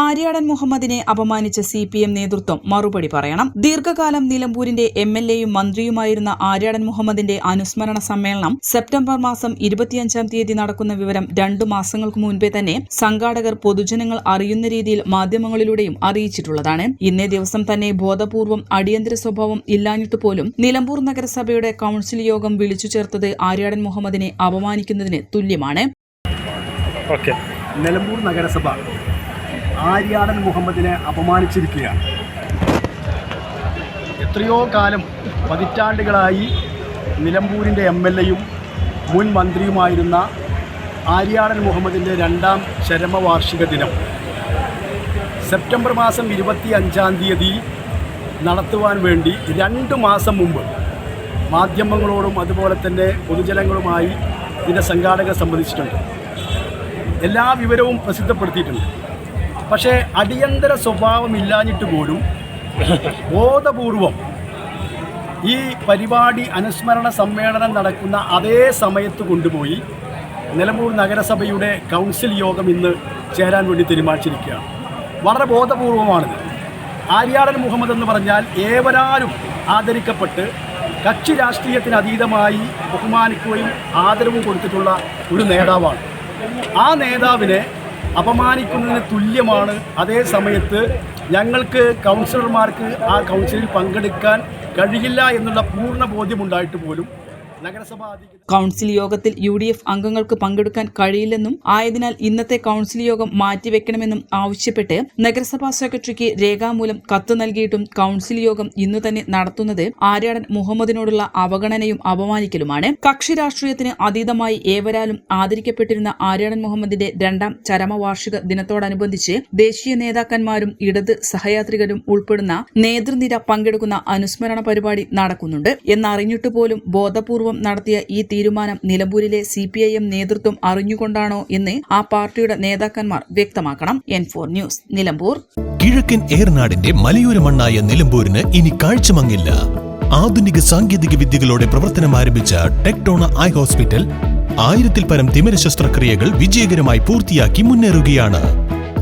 ആര്യാടൻ മുഹമ്മദിനെ അപമാനിച്ച C P M നേതൃത്വം മറുപടി പറയണം. ദീർഘകാലം നിലമ്പൂരിന്റെ എം എൽ എയും മന്ത്രിയുമായിരുന്ന ആര്യാടൻ മുഹമ്മദിന്റെ അനുസ്മരണ സമ്മേളനം സെപ്റ്റംബർ മാസം ഇരുപത്തിയഞ്ചാം തീയതി നടക്കുന്ന വിവരം രണ്ടു മാസങ്ങൾക്ക് മുൻപേ തന്നെ സംഘാടകർ പൊതുജനങ്ങൾ അറിയുന്ന രീതിയിൽ മാധ്യമങ്ങളിലൂടെയും അറിയിച്ചിട്ടുള്ളതാണ്. ഇന്നേ ദിവസം തന്നെ ബോധപൂർവം അടിയന്തര സ്വഭാവം ഇല്ലാഞ്ഞിട്ട് പോലും നിലമ്പൂർ നഗരസഭയുടെ കൌൺസിൽ യോഗം വിളിച്ചു ചേർത്തത് ആര്യാടൻ മുഹമ്മദിനെ അപമാനിക്കുന്നതിന് തുല്യമാണ്. ഓക്കെ. നിലമ്പൂർ നഗരസഭ ആര്യാടൻ മുഹമ്മദിനെ അപമാനിച്ചിരിക്കുകയാണ്. എത്രയോ കാലം പതിറ്റാണ്ടുകളായി നിലമ്പൂരിന്റെ എം എൽ എയും മുൻ മന്ത്രിയുമായിരുന്ന ആര്യാടൻ മുഹമ്മദിന്റെ രണ്ടാം ചരമവാർഷിക ദിനം. സെപ്റ്റംബർ മാസം ഇരുപത്തി അഞ്ചാം തീയതി നടത്തുവാൻ വേണ്ടി രണ്ട് മാസം മുമ്പ് മാധ്യമങ്ങളോടും അതുപോലെ തന്നെ പൊതുജനങ്ങളുമായി ഇതിന്റെ സംഘാടകർ സംബന്ധിച്ചിട്ടുണ്ട് എല്ലാ വിവരവും പ്രസിദ്ധപ്പെടുത്തിയിട്ടുണ്ട്. പക്ഷേ അടിയന്തര സ്വഭാവമില്ലാഞ്ഞിട്ട് പോലും ബോധപൂർവം ഈ പരിപാടി അനുസ്മരണ സമ്മേളനം നടക്കുന്ന അതേ സമയത്ത് കൊണ്ടുപോയി നിലമ്പൂർ നഗരസഭയുടെ കൗൺസിൽ യോഗം ഇന്ന് ചേരാൻ വേണ്ടി തീരുമാനിച്ചിരിക്കുകയാണ്. വളരെ ബോധപൂർവമാണിത്. ആര്യാടൻ മുഹമ്മദ് എന്ന് പറഞ്ഞാൽ ഏവരാലും ആദരിക്കപ്പെട്ട് കക്ഷി രാഷ്ട്രീയത്തിന് അതീതമായി ബഹുമാനിക്കുകയും ആദരവും കൊടുത്തിട്ടുള്ള ഒരു നേതാവാണ്. ആ നേതാവിനെ അപമാനിക്കുന്നതിന് തുല്യമാണ്. അതേ സമയത്ത് ഞങ്ങൾക്ക് കൗൺസിലർമാർക്ക് ആ കൗൺസിലിൽ പങ്കെടുക്കാൻ കഴിയില്ല എന്നുള്ള പൂർണ ബോധ്യമുണ്ടായിട്ട് പോലും കൌൺസിൽ യോഗത്തിൽ യു ഡി എഫ് അംഗങ്ങൾക്ക് പങ്കെടുക്കാൻ കഴിയില്ലെന്നും ആയതിനാൽ ഇന്നത്തെ കൗൺസിൽ യോഗം മാറ്റിവെക്കണമെന്നും ആവശ്യപ്പെട്ട് നഗരസഭാ സെക്രട്ടറിക്ക് രേഖാമൂലം കത്ത് നൽകിയിട്ടും കൗൺസിൽ യോഗം ഇന്നു തന്നെ നടത്തുന്നത് ആര്യാടൻ മുഹമ്മദിനോടുള്ള അവഗണനയും അപമാനിക്കലുമാണ്. കക്ഷി രാഷ്ട്രീയത്തിന് അതീതമായി ഏവരാലും ആദരിക്കപ്പെട്ടിരുന്ന ആര്യാടൻ മുഹമ്മദിന്റെ രണ്ടാം ചരമവാർഷിക ദിനത്തോടനുബന്ധിച്ച് ദേശീയ നേതാക്കന്മാരും ഇടത് സഹയാത്രികരും ഉൾപ്പെടുന്ന നേതൃനിര പങ്കെടുക്കുന്ന അനുസ്മരണ പരിപാടി നടക്കുന്നുണ്ട്. എന്നറിഞ്ഞിട്ട് പോലും ബോധപൂർവം നടത്തിയ ഈ തീരുമാനം നിലമ്പൂരിലെ സി പി ഐ എം നേതൃത്വം അറിഞ്ഞുകൊണ്ടാണോ എന്ന് ആ പാർട്ടിയുടെ നേതാക്കന്മാർ വ്യക്തമാക്കണം. N four News Nilambur. കിഴക്കൻ ഏർനാടിന്റെ മലയോര മണ്ണായ നിലമ്പൂരിന് ഇനി കാഴ്ചമങ്ങില്ല. ആധുനിക സാങ്കേതിക വിദ്യകളോടെ പ്രവർത്തനം ആരംഭിച്ച ടെക്ടോണ ഐ ഹോസ്പിറ്റൽ ആയിരത്തിൽ പരം തിമിര ശസ്ത്രക്രിയകൾ വിജയകരമായി പൂർത്തിയാക്കി മുന്നേറുകയാണ്.